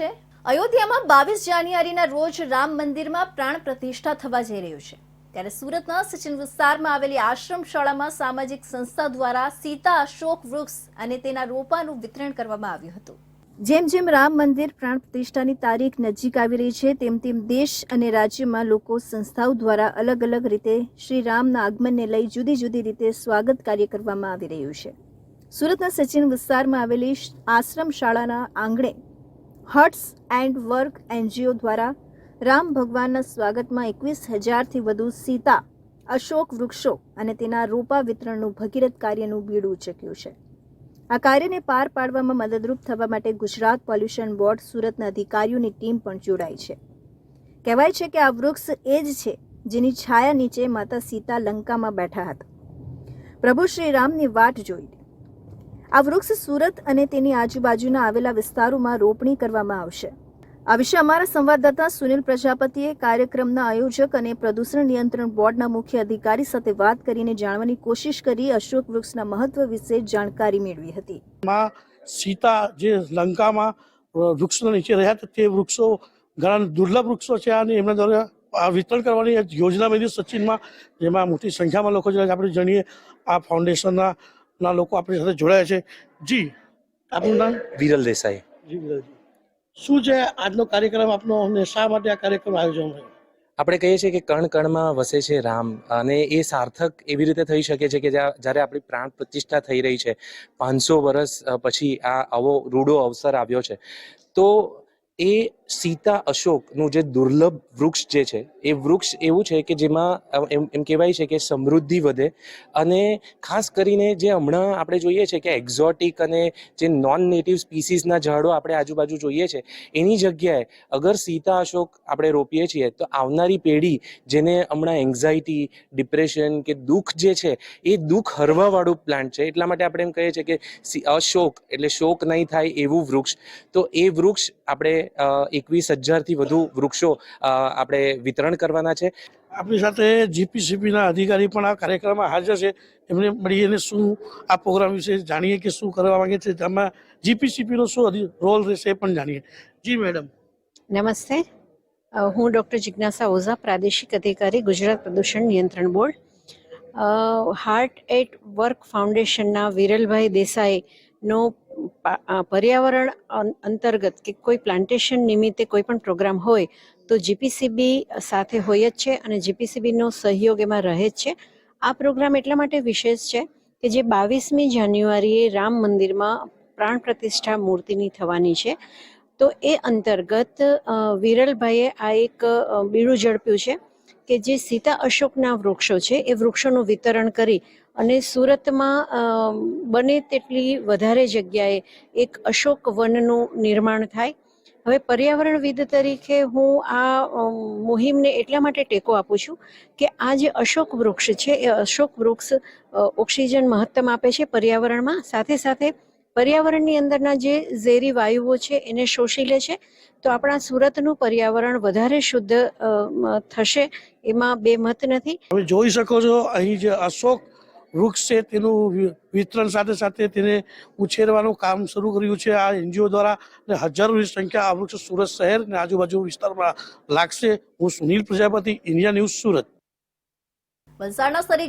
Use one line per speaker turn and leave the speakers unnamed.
છે? અયોધ્યામાં બાવીસ જાન્યુઆરીના રોજ રામ મંદિરમાં પ્રાણ પ્રતિષ્ઠા થવા જઈ રહ્યું છે. ત્યારે સુરતના સચિન વિસ્તારમાં આવેલી આશ્રમ શાળામાં સામાજિક સંસ્થા દ્વારા સીતા, અશોક વૃક્ષ અને તેના રોપાનું વિતરણ કરવામાં આવ્યું હતું. જેમ જેમ રામ મંદિર પ્રાણ પ્રતિષ્ઠાની તારીખ નજીક આવી રહી છે, તેમ તેમ દેશ અને રાજ્યમાં લોકો સંસ્થાઓ દ્વારા અલગ અલગ રીતે શ્રી રામના આગમનને લઈ જુદી જુદી રીતે સ્વાગત કાર્ય કરવામાં આવી રહ્યું છે. સુરતના સચિન વિસ્તારમાં આવેલી આશ્રમ શાળાના આંગણે હર્ટ્સ એન્ડ વર્ક એનજીઓ દ્વારા રામ ભગવાનના સ્વાગતમાં એકવીસ હજારથી વધુ સીતા, અશોક વૃક્ષો અને તેના રોપા વિતરણનું ભગીરથ કાર્યનું બીડું ઉચક્યું છે. આ કાર્યને પાર પાડવામાં મદદરૂપ થવા માટે ગુજરાત પોલ્યુશન બોર્ડ સુરતના અધિકારીઓની ટીમ પણ જોડાઈ છે. કહેવાય છે કે આ વૃક્ષ એ જ છે જેની છાયા નીચે માતા સીતા લંકામાં બેઠા હતા. પ્રભુ શ્રી રામની વાટ જોઈ આ વૃક્ષ સુરત અને તેની આજુબાજુના આવેલા વિસ્તારોમાં રોપણી કરવામાં આવશે. આ વિશે અમારા સંવાદદાતા સુનિલ પ્રજાપતિએ કાર્યક્રમના આયોજક અને પ્રદૂષણ નિયંત્રણ બોર્ડના મુખ્ય અધિકારી સાથે વાત કરીને જાણવાની કોશિશ કરી અશોક વૃક્ષના મહત્વ વિશે જાણકારી મેળવી હતી.
માં સીતા જે લંકામાં વૃક્ષો નીચે રહ્યા હતા, તે વૃક્ષો ઘણા દુર્લભ વૃક્ષો છે અને એમના દ્વારા આ વિતરણ કરવાની યોજના બની સચિનમાં. જેમાં મોટી સંખ્યામાં લોકો આપણે જાણીએ આ ફાઉન્ડેશનના ના લોકો આપણી સાથે જોડાયા છે. જી આપનું નામ?
વિરલ દેસાઈ.
જી વિરલજી. શું છે આજનો કાર્યક્રમ આપનો અને શા માટે આ કાર્યક્રમ આયોજન થયો?
આપણે કહીએ છીએ કે કણ કણમાં વસે છે રામ અને એ સાર્થક એવી રીતે થઈ શકે છે કે જ્યાં- જ્યારે આપણી પ્રાણ પ્રતિષ્ઠા થઈ રહી છે. પાંચસો વર્ષ પછી આ આવો રૂડો અવસર આવ્યો છે. તો એ સીતા અશોકનું જે દુર્લભ વૃક્ષ જે છે, એ વૃક્ષ એવું છે કે જેમાં એમ એમ કહેવાય છે કે સમૃદ્ધિ વધે અને ખાસ કરીને જે હમણાં આપણે જોઈએ છે કે એક્ઝોટિક અને જે નોન નેટિવ સ્પીસીસના ઝાડો આપણે આજુબાજુ જોઈએ છે, એની જગ્યાએ અગર સીતા અશોક આપણે રોપીએ છીએ, તો આવનારી પેઢી જેને હમણાં એન્ઝાયટી ડિપ્રેશન કે દુઃખ જે છે, એ દુઃખ હરવાવાળું પ્લાન્ટ છે. એટલા માટે આપણે એમ કહીએ છીએ કે અશોક એટલે શોક નહીં થાય એવું વૃક્ષ. તો એ વૃક્ષ આપણે એકવીસ હજારથી વધુ વૃક્ષો આપણે વિતરણ કરવાના છે.
આપણી સાથે જીપીસીપીના અધિકારી પણ આ કાર્યક્રમમાં હાજર છે. એમને મળીને શું આ પ્રોગ્રામ વિશે જાણીએ કે શું કરવા માંગે છે તેમાં જીપીસીપીનો શું રોલ રહેશે એ પણ જાણીએ. જી મેડમ.
નમસ્તે. હું ડૉક્ટર જિજ્ઞાસા ઓઝા પ્રાદેશિક અધિકારી ગુજરાત પ્રદૂષણ નિયંત્રણ બોર્ડ. હાર્ટ એટ વર્ક ફાઉન્ડેશનના વિરલભાઈ દેસાઈનો પર્યાવરણ અંતર્ગત કે કોઈ પ્લાન્ટેશન નિમિત્તે કોઈ પણ પ્રોગ્રામ હોય તો જીપીસીબી સાથે હોય જ છે અને જીપીસીબીનો સહયોગ એમાં રહે જ છે. આ પ્રોગ્રામ એટલા માટે વિશેષ છે કે જે બાવીસમી જાન્યુઆરીએ રામ મંદિરમાં પ્રાણ પ્રતિષ્ઠા મૂર્તિની થવાની છે. તો એ અંતર્ગત વિરલભાઈએ આ એક બીડું ઝડપ્યું છે. કે જે સીતા અશોકના વૃક્ષો છે, એ વૃક્ષોનું વિતરણ કરી અને સુરતમાં બને તેટલી વધારે જગ્યાએ એક અશોક વનનું નિર્માણ થાય. હવે પર્યાવરણવિદ તરીકે હું આ મુહિમને એટલા માટે ટેકો આપું છું કે આ જે અશોક વૃક્ષ છે, એ અશોક વૃક્ષ ઓક્સિજન મહત્તમ આપે છે પર્યાવરણમાં. સાથે સાથે પર્યાવરણની અંદરના જે ઝેરી વાયુઓ છે એને શોષી લે છે. તો આપણા સુરતનું પર્યાવરણ વધારે શુદ્ધ થશે એમાં બે મત નથી.
તમે જોઈ શકો છો અહીં જે અશોક વૃક્ષ છે તેનું વિતરણ સાથે સાથે તેને ઉછેરવાનું કામ શરૂ કર્યું છે. આ એનજીઓ દ્વારા અને હજારોની સંખ્યા આ વૃક્ષ સુરત શહેર અને આજુબાજુ વિસ્તારમાં લાગશે. હું સુનિલ પ્રજાપતિ ઇન્ડિયા ન્યૂઝ સુરત.
વલસાડના સરી